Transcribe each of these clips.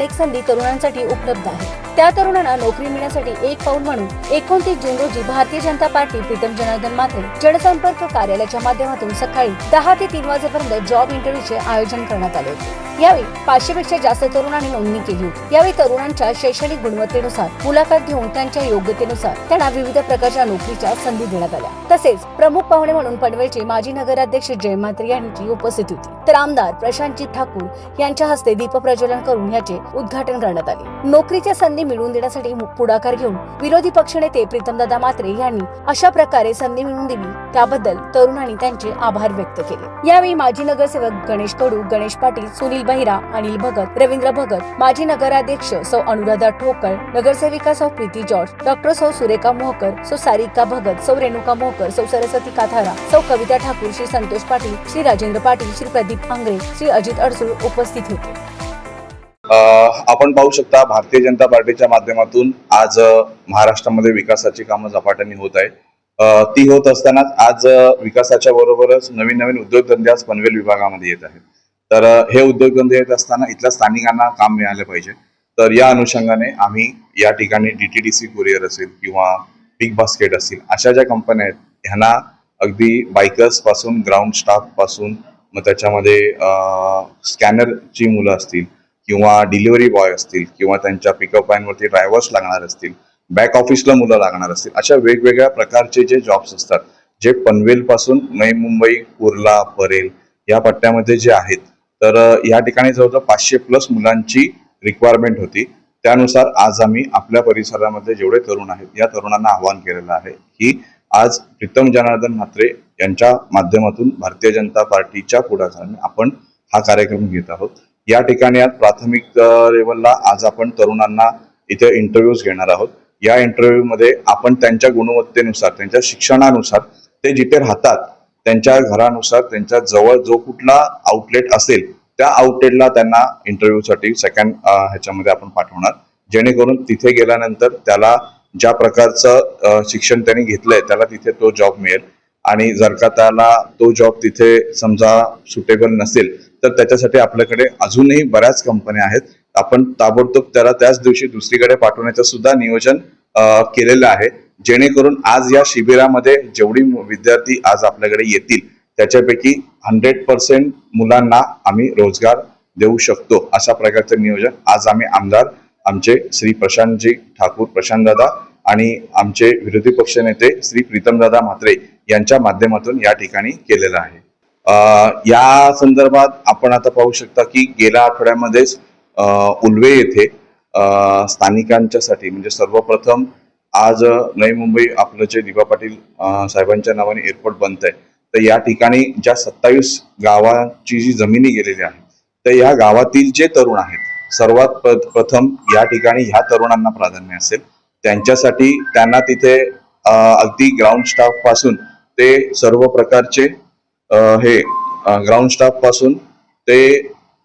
अनेक संधी तरुणांसाठी उपलब्ध आहेत. त्या तरुणांना नोकरी मिळण्यासाठी एक पाऊल म्हणून एकोणतीस जून रोजी भारतीय जनता पार्टी प्रीतम जनार्दन मात्रे जनसंपर्क कार्यालयाच्या माध्यमातून सकाळी दहा ते तीन वाजेपर्यंत जॉब इंटरव्ह्यूचे आयोजन करण्यात आले होते. यावेळी पाचशेपेक्षा जास्त तरुणांनी नोंदणी केली होती. यावेळी तरुणांच्या शैक्षणिक गुणवत्तेनुसार मुलाखत घेऊन त्यांच्या योग्यतेनुसार त्यांना विविध प्रकारच्या नोकरीच्या संधी देण्यात आल्या. तसेच प्रमुख पाहुणे म्हणून पनवेलचे माजी नगराध्यक्ष जय म्हात्रे यांची उपस्थिती होती. तर आमदार प्रशांतजी ठाकूर यांच्या हस्ते दीप प्रज्वलन करून याचे उद्घाटन करण्यात आले. नोकरीच्या संधी मिळवून देण्यासाठी पुढाकार घेऊन विरोधी पक्षनेते प्रीतमदादा मात्रे यांनी अशा प्रकारे संधी मिळवून दिली. त्याबद्दल तरुणांनी त्यांचे आभार व्यक्त केले. यावेळी माजी नगरसेवक गणेश कडू गणेश पाटील सुनील बहिरा अनिल भगत रवींद्र भगत माजी नगराध्यक्ष सौ अनुराधा ठोकळ नगरसेविका सौ प्रीती जॉर्ज डॉक्टर सौ सुरेखा मोहकर सौ सारिका भगत सौ रेणुका मोहकर सौ सरस्वती काथारा सौ कविता ठाकूर श्री संतोष पाटील श्री राजेंद्र पाटील श्री प्रदीप आंग्रे श्री अजित अडसूळ उपस्थित होते. आपण पाहू शकता भारतीय जनता पार्टीच्या माध्यमातून आज महाराष्ट्रामध्ये विकासाची कामं झपाट्याने होत आहेत. ती होत असतानाच आज विकासाच्या बरोबरच नवीन नवीन उद्योगधंदे आज पनवेल विभागामध्ये येत आहेत. तर हे उद्योगधंदे येत असताना इथल्या स्थानिकांना काम मिळाले पाहिजे. तर या अनुषंगाने आम्ही या ठिकाणी D T T C courier असेल किंवा बिग बास्केट असेल अशा ज्या कंपन्या आहेत ह्यांना अगदी बायकर्सपासून ग्राउंड स्टाफपासून मग त्याच्यामध्ये स्कॅनरची मुलं असतील किंवा डिलिव्हरी बॉय असतील किंवा त्यांच्या पिकअप वरती ड्रायव्हर्स लागणार असतील बॅक ऑफिसला मुलं लागणार असतील अशा वेगवेगळ्या प्रकारचे जे जॉब्स असतात जे पनवेल पासून नवी मुंबई कुर्ला परेल या पट्ट्यामध्ये जे आहेत तर या ठिकाणी जवळजवळ पाचशे प्लस मुलांची रिक्वायरमेंट होती. त्यानुसार आज आम्ही आपल्या परिसरामध्ये जेवढे तरुण आहेत या तरुणांना आवाहन केलेलं आहे की आज प्रीतम जनार्दन म्हात्रे यांच्या माध्यमातून भारतीय जनता पार्टीच्या पुढाकाराने आपण हा कार्यक्रम घेत आहोत. या ठिकाणी आज प्राथमिक लेवलला आज आपण तरुणांना इथे इंटरव्ह्यूज घेणार आहोत. या इंटरव्ह्यू मध्ये आपण त्यांच्या गुणवत्तेनुसार त्यांच्या शिक्षणानुसार ते जिथे राहतात त्यांच्या घरानुसार त्यांच्या जवळ जो कुठला आउटलेट असेल त्या आउटलेटला त्यांना इंटरव्ह्यूसाठी सेकंड ह्याच्यामध्ये आपण पाठवणार. जेणेकरून तिथे गेल्यानंतर त्याला ज्या प्रकारचं शिक्षण त्यांनी घेतलंय त्याला तिथे तो जॉब मिळेल. आणि जर का त्याला तो जॉब तिथे समजा सुटेबल नसेल तर त्याच्यासाठी आपल्याकडे अजूनही बऱ्याच कंपन्या आहेत. आपण ताबडतोब त्याला त्याच दिवशी दुसरीकडे पाठवण्याचं सुद्धा नियोजन केलेलं आहे. जेणेकरून आज या शिबिरामध्ये जेवढी विद्यार्थी आज आपल्याकडे येतील त्याच्यापैकी हंड्रेड पर्सेंट मुलांना आम्ही रोजगार देऊ शकतो. अशा प्रकारचं नियोजन आज आम्ही आमदार आमचे श्री प्रशांतजी ठाकूर प्रशांत दादा आणि आमचे विरोधी पक्षनेते श्री प्रीतमदादा म्हात्रे यांच्या माध्यमातून या ठिकाणी केलेलं आहे. या संदर्भात आपण आता पाहू शकता की गेल्या आठवड्यामध्येच उल्वे येथे स्थानिकांच्यासाठी म्हणजे सर्वप्रथम आज नवी मुंबई आपलं जे दिबा पाटील साहेबांच्या नावाने एअरपोर्ट बनत आहे. तर या ठिकाणी ज्या सत्तावीस गावाची जी जमिनी गेलेली आहे तर या गावातील जे तरुण आहेत सर्वात प्र- प्रथम या ठिकाणी ह्या तरुणांना प्राधान्य असेल. त्यांच्यासाठी त्यांना तिथे अगदी ग्राउंड स्टाफपासून ते सर्व प्रकारचे हे ग्राउंड स्टाफपासून ते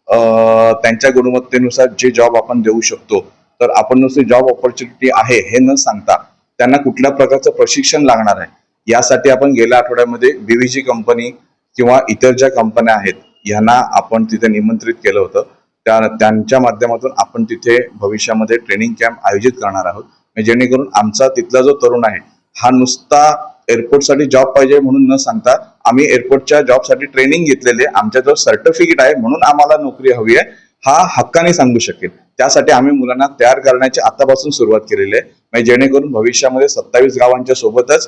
त्यांच्या गुणवत्तेनुसार जे जॉब आपण देऊ शकतो तर आपण नुसते जॉब ऑपॉर्च्युनिटी आहे हे न सांगता त्यांना कुठल्या प्रकारचं प्रशिक्षण लागणार आहे? यासाठी आपण गेल्या आठवड्यामध्ये बीव्हीजी कंपनी किंवा इतर ज्या कंपन्या आहेत यांना आपण तिथे निमंत्रित केलं होतं. त्या त्यांच्या माध्यमातून आपण तिथे भविष्यामध्ये ट्रेनिंग कॅम्प आयोजित करणार आहोत. म्हणजे जेणेकरून आमचा तिथला जो तरुण आहे हा नुसता एअरपोर्टसाठी जॉब पाहिजे म्हणून न सांगता आम्ही एअरपोर्टच्या जॉबसाठी ट्रेनिंग घेतलेले आमच्याजवळ सर्टिफिकेट आहे म्हणून आम्हाला नोकरी हवी आहे. हा हक्काने सांगू शकेल. त्यासाठी आम्ही मुलांना तयार करण्याची आतापासून सुरुवात केलेली आहे. म्हणजे जेणेकरून भविष्यामध्ये सत्तावीस गावांच्या सोबतच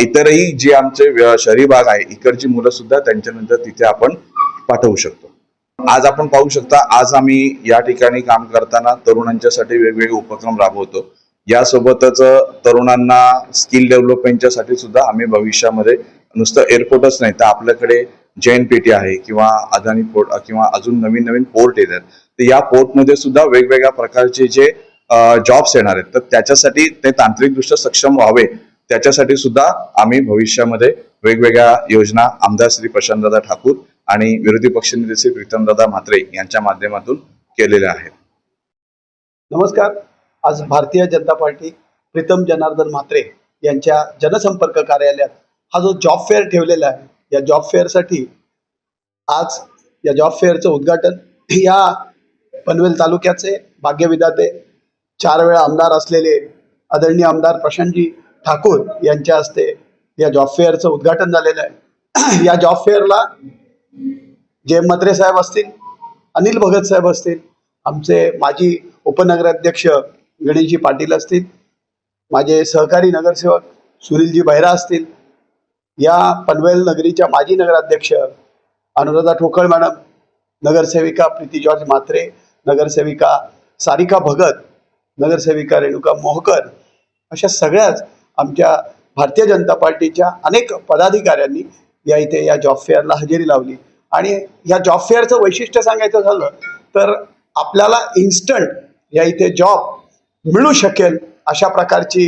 इतरही जे आमचे शहरी भाग आहे इकडची मुलं सुद्धा त्यांच्यानंतर तिथे आपण पाठवू शकतो. आज आपण पाहू शकता आज आम्ही या ठिकाणी काम करताना तरुणांच्यासाठी वेगवेगळे उपक्रम राबवतो. यासोबतच तरुणांना स्किल डेव्हलपमेंटच्या साठी सुद्धा आम्ही भविष्यामध्ये नुसतं एअरपोर्टच नाही तर आपल्याकडे जैन पेटी आहे किंवा अदानी पोर्ट किंवा अजून नवीन नवीन पोर्ट येतात तर या पोर्टमध्ये सुद्धा वेगवेगळ्या प्रकारचे जे जॉब्स येणार आहेत तर त्याच्यासाठी ते तांत्रिकदृष्ट्या सक्षम व्हावे त्याच्यासाठी सुद्धा आम्ही भविष्यामध्ये वेगवेगळ्या योजना आमदार श्री प्रशांतदादा ठाकूर आणि विरोधी पक्षनेते श्री प्रीतमदादा म्हात्रे यांच्या माध्यमातून केलेल्या आहेत. नमस्कार. आज भारतीय जनता पार्टी प्रीतम जनार्दन म्हात्रे यांच्या जनसंपर्क कार्यालयात हा जो जॉब फेअर ठेवलेला आहे या जॉब फेअरसाठी आज या जॉब फेअरचं उद्घाटन. या पनवेल तालुक्याचे भाग्यविधाते चार वेळा आमदार असलेले आदरणीय आमदार प्रशांतजी ठाकूर यांच्या हस्ते या जॉब फेअरचं उद्घाटन झालेलं आहे. या जॉब फेअरला जय मत्रे साहेब असतील अनिल भगत साहेब असतील आमचे माजी उपनगराध्यक्ष गणेशजी पाटील असतील माझे सहकारी नगरसेवक सुनीलजी बहिरा असतील या पनवेल नगरीच्या माजी नगराध्यक्ष अनुराधा ठोकळ मॅडम नगरसेविका प्रीती जॉर्ज म्हात्रे नगरसेविका सारिका भगत नगरसेविका रेणुका मोहकर अशा सगळ्याच आमच्या भारतीय जनता पार्टीच्या अनेक पदाधिकाऱ्यांनी या इथे या जॉब फेअरला हजेरी लावली. आणि या जॉब फेअरचं वैशिष्ट्य सांगायचं झालं तर आपल्याला इन्स्टंट या इथे जॉब मिळू शकेल अशा प्रकारची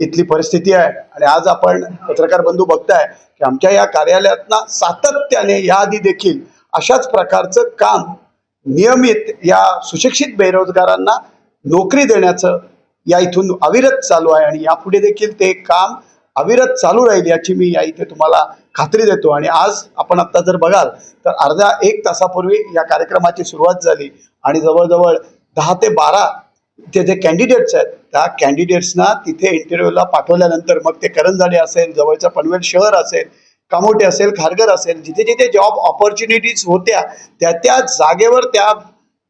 इथली परिस्थिती आहे. आणि आज आपण पत्रकार बंधू बघताय की आमच्या या कार्यालयातना सातत्याने याआधी देखील अशाच प्रकारचं काम नियमित या सुशिक्षित बेरोजगारांना नोकरी देण्याचं या इथून अविरत चालू आहे. आणि यापुढे देखील ते काम अविरत चालू राहील याची मी या इथे तुम्हाला खात्री देतो. आणि आज आपण आत्ता जर बघाल तर अर्ध्या एक तासापूर्वी या कार्यक्रमाची सुरुवात झाली. आणि जवळजवळ दहा ते बारा ते जे कॅन्डिडेट्स आहेत त्या कॅन्डिडेट्सना तिथे इंटरव्ह्यूला पाठवल्यानंतर मग ते करंजाडे असेल जवळचं पनवेल शहर असेल कामोटे असेल खारघर असेल जिथे जिथे जॉब ऑपॉर्च्युनिटीज होत्या त्या त्या जागेवर त्या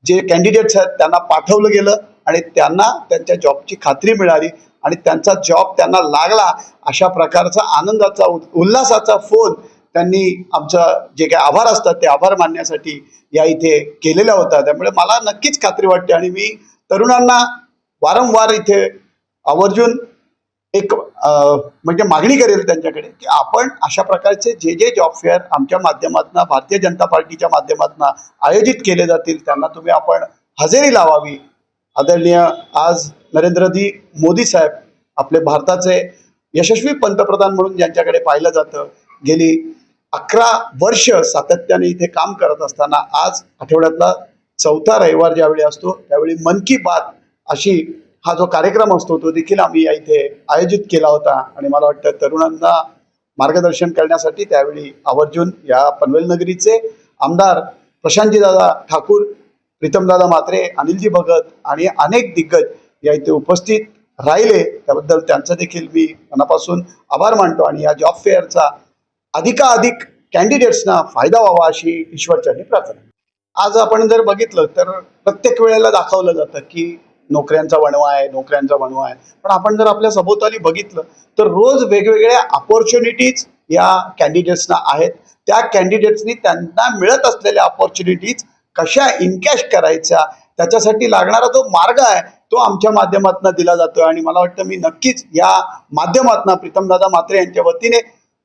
जे कॅन्डिडेट्स आहेत त्यांना पाठवलं गेलं आणि त्यांना त्यांच्या जॉबची खात्री मिळाली आणि त्यांचा जॉब त्यांना लागला अशा प्रकारचा आनंदाचा उ- उल्हासाचा फोन त्यांनी आमचं जे काही आभार असतात ते आभार मानण्यासाठी या इथे केलेला होता त्यामुळे मला नक्कीच खात्री वाटते आणि मी तरुणांना वारंवार इथे आवर्जून एक म्हणजे मागणी करेल त्यांच्याकडे की आपण अशा प्रकारचे जे जे जॉब फेअर आमच्या माध्यमातून भारतीय जनता पार्टीच्या माध्यमातून आयोजित केले जातील त्यांना तुम्ही आपण हजेरी लावावी. आदरणीय आज नरेंद्रजी मोदी साहेब आपले भारताचे यशस्वी पंतप्रधान म्हणून ज्यांच्याकडे पाहिलं जातं गेली अकरा वर्ष सातत्याने इथे काम करत असताना आज आठवड्यातला चौथा रविवार ज्यावेळी असतो त्यावेळी मन की बात अशी हा जो कार्यक्रम असतो तो देखील आम्ही या इथे आयोजित केला होता. आणि मला वाटतं तरुणांना मार्गदर्शन करण्यासाठी त्यावेळी आवर्जून या पनवेल नगरीचे आमदार प्रशांतजीदादा ठाकूर प्रीतमदादा म्हात्रे अनिलजी भगत आणि अनेक दिग्गज या इथे उपस्थित राहिले. त्याबद्दल त्यांचं देखील मी मनापासून आभार मानतो आणि या जॉब फेअरचा अधिकाधिक कॅन्डिडेट्सना फायदा व्हावा अशी ईश्वरचरणी प्रार्थना आज आपण जर बघितलं तर प्रत्येक वेळेला दाखवलं जातं की नोकऱ्यांचा वणवा आहे नोकऱ्यांचा वणवा आहे. पण आपण जर आपल्या सभोवताली बघितलं तर रोज वेगवेगळ्या अपॉर्च्युनिटीज या कॅन्डिडेट्सना आहेत. त्या कॅन्डिडेट्सनी त्यांना मिळत असलेल्या अपॉर्च्युनिटीज कशा इनकॅश करायच्या त्याच्यासाठी लागणारा जो मार्ग आहे तो आमच्या माध्यमातून दिला जातोय. आणि मला वाटतं मी नक्कीच या माध्यमातून प्रीतमदादा म्हात्रे यांच्या वतीने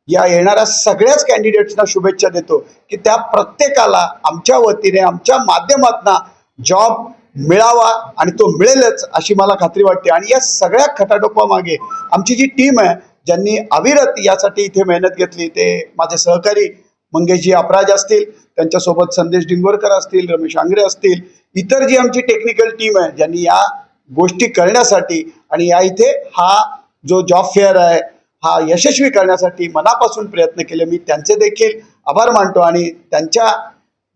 या येणाऱ्या सगळ्याच कॅन्डिडेट्सना शुभेच्छा देतो की त्या प्रत्येकाला आमच्या वतीने आमच्या माध्यमातून जॉब मिळावा आणि तो मिळेलच अशी मला खात्री वाटते. आणि या सगळ्या खटाटोपामागे आमची जी टीम आहे ज्यांनी अविरत यासाठी इथे मेहनत घेतली ते माझे सहकारी मंगेशजी अपराज असतील त्यांच्यासोबत संदेश डिंगोरकर असतील रमेश आंग्रे असतील इतर जी आमची टेक्निकल टीम आहे ज्यांनी या गोष्टी करण्यासाठी आणि या इथे हा जो जॉब फेअर आहे हा यशस्वी करण्यासाठी मनापासून प्रयत्न केले. मी त्यांचे देखील आभार मानतो आणि त्यांच्या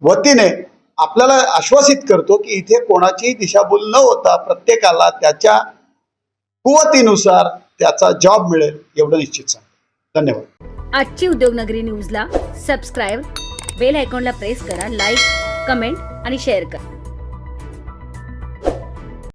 वतीने आपल्याला आश्वासित करतो की इथे कोणाचीही दिशाभूल न होता प्रत्येकाला त्याच्या कुवतीनुसार त्याचा जॉब मिळेल एवढं निश्चित सांग धन्यवाद. आजची उद्योगनगरी न्यूजला सबस्क्राईब बेल आयकॉनला प्रेस करा लाईक कमेंट आणि शेअर करा.